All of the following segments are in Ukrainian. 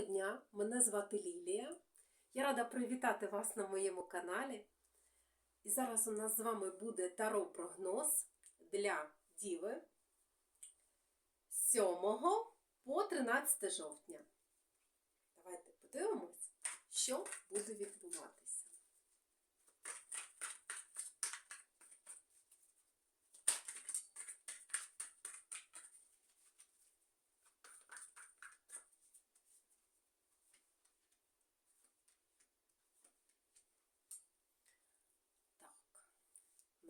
Доброго дня! Мене звати Лілія. Я рада привітати вас на моєму каналі. І зараз у нас з вами буде таро прогноз для Діви з 7 по 13 жовтня. Давайте подивимось, що буде відбуватися.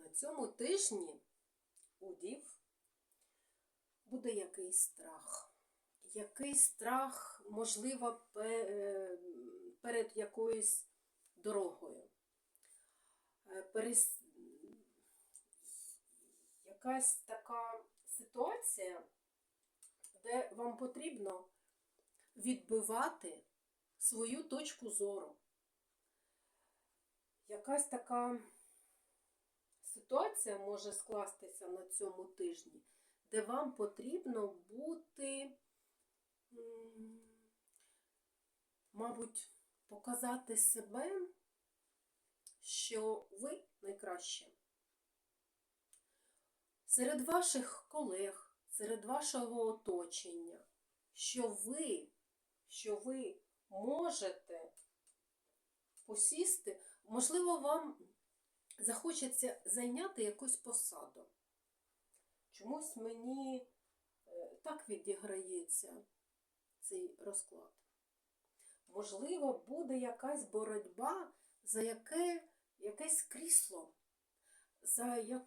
Так, на цьому тижні у Дів буде якийсь страх. Якийсь страх, можливо, е, перед якоюсь дорогою. Е, Якась така ситуація, де вам потрібно відбивати свою точку зору. Якась така ситуація може скластися на цьому тижні, де вам потрібно бути, мабуть, показати себе, що ви найкраще. Серед ваших колег, серед вашого оточення, що ви, що ви можете посісти, можливо, вам захочеться зайняти якусь посаду. Чомусь мені е, так відіграється цей розклад. Можливо, буде якась боротьба за яке, якесь крісло, за я-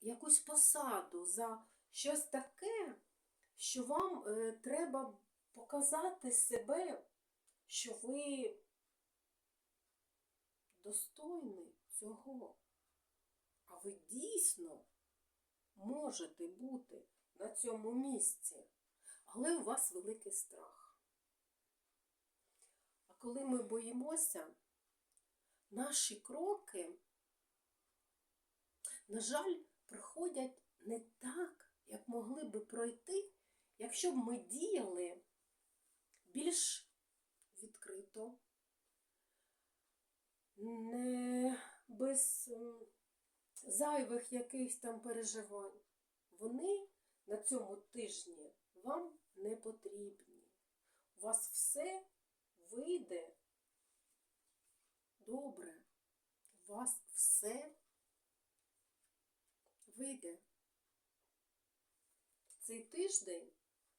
якусь посаду, за щось таке, що вам е, треба показати себе, що ви достойний цього. А ви дійсно можете бути на цьому місці, але у вас великий страх. А коли ми боїмося, наші кроки, на жаль, проходять не так, як могли би пройти, якщо б ми діяли більш зайвих якихось там переживань. Вони на цьому тижні вам не потрібні. У вас все вийде добре. У вас все вийде. Цей тиждень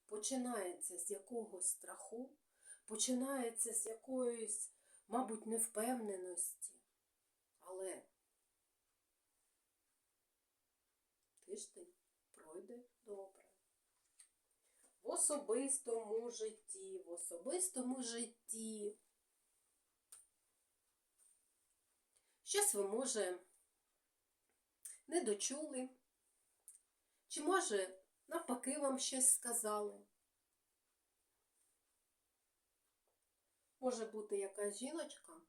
починається з якогось страху, починається з якоїсь, мабуть, невпевненості. Але тиждень пройде добре. В особистому житті, в особистому житті. Щось ви, може, не дочули, чи, може, навпаки, вам щось сказали. Може бути якась жіночка,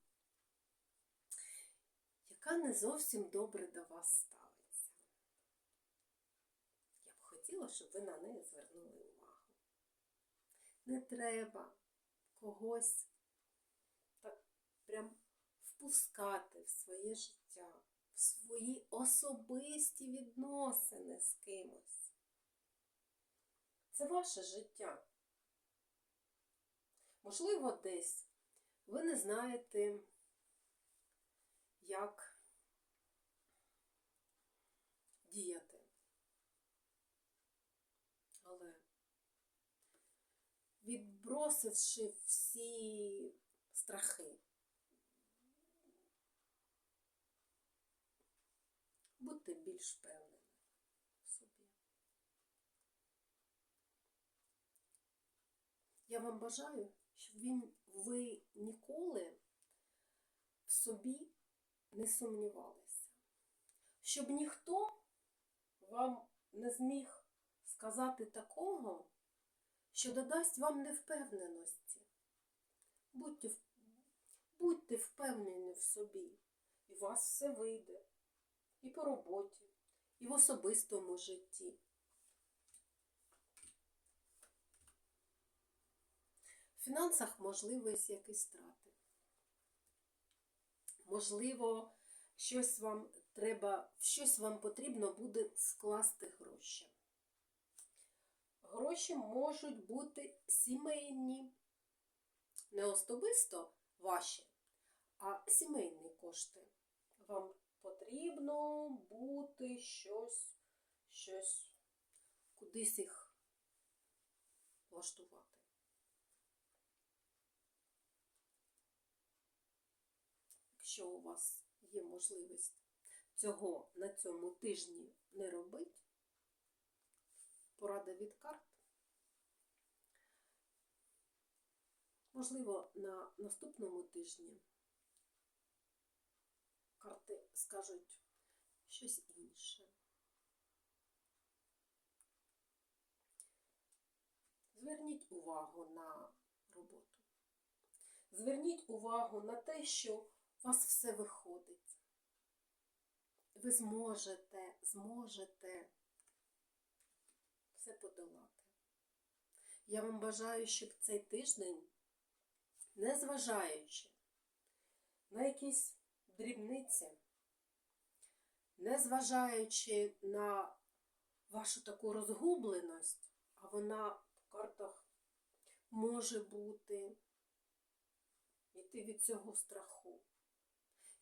яка не зовсім добре до вас ставиться. Я б хотіла, щоб ви на неї звернули увагу. Не треба когось так прям впускати в своє життя, в свої особисті відносини з кимось. Це ваше життя. Можливо, десь ви не знаєте, як діяти. Але відбросивши всі страхи, будьте більш впевнені в собі. Я вам бажаю, щоб він, ви ніколи в собі не сумнівалися, щоб ніхто вам не зміг сказати такого, що додасть вам невпевненості. Будьте, будьте впевнені в собі, і вас все вийде і по роботі, і в особистому житті. В фінансах можливість якісь страти. Можливо, щось вам треба, щось вам потрібно буде скласти гроші. Гроші можуть бути сімейні, не особисто ваші, а сімейні кошти. Вам потрібно бути щось, щось, кудись їх влаштувати. Якщо у вас є можливість цього на цьому тижні не робити, порада від карт. Можливо, на наступному тижні карти скажуть щось інше. Зверніть увагу на роботу. Зверніть увагу на те, що у вас все виходить. Ви зможете, зможете все подолати. Я вам бажаю, щоб цей тиждень, незважаючи на якісь дрібниці, незважаючи на вашу таку розгубленість, а вона в картах може бути, йти від цього страху.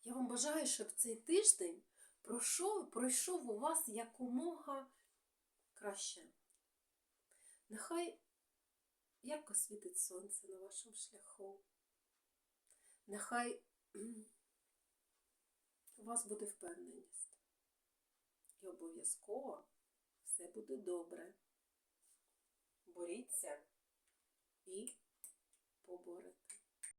Я вам бажаю, щоб цей тиждень пройшов, пройшов у вас якомога краще. Нехай ярко світить сонце на вашому шляху. Нехай у вас буде впевненість. І обов'язково все буде добре. Боріться і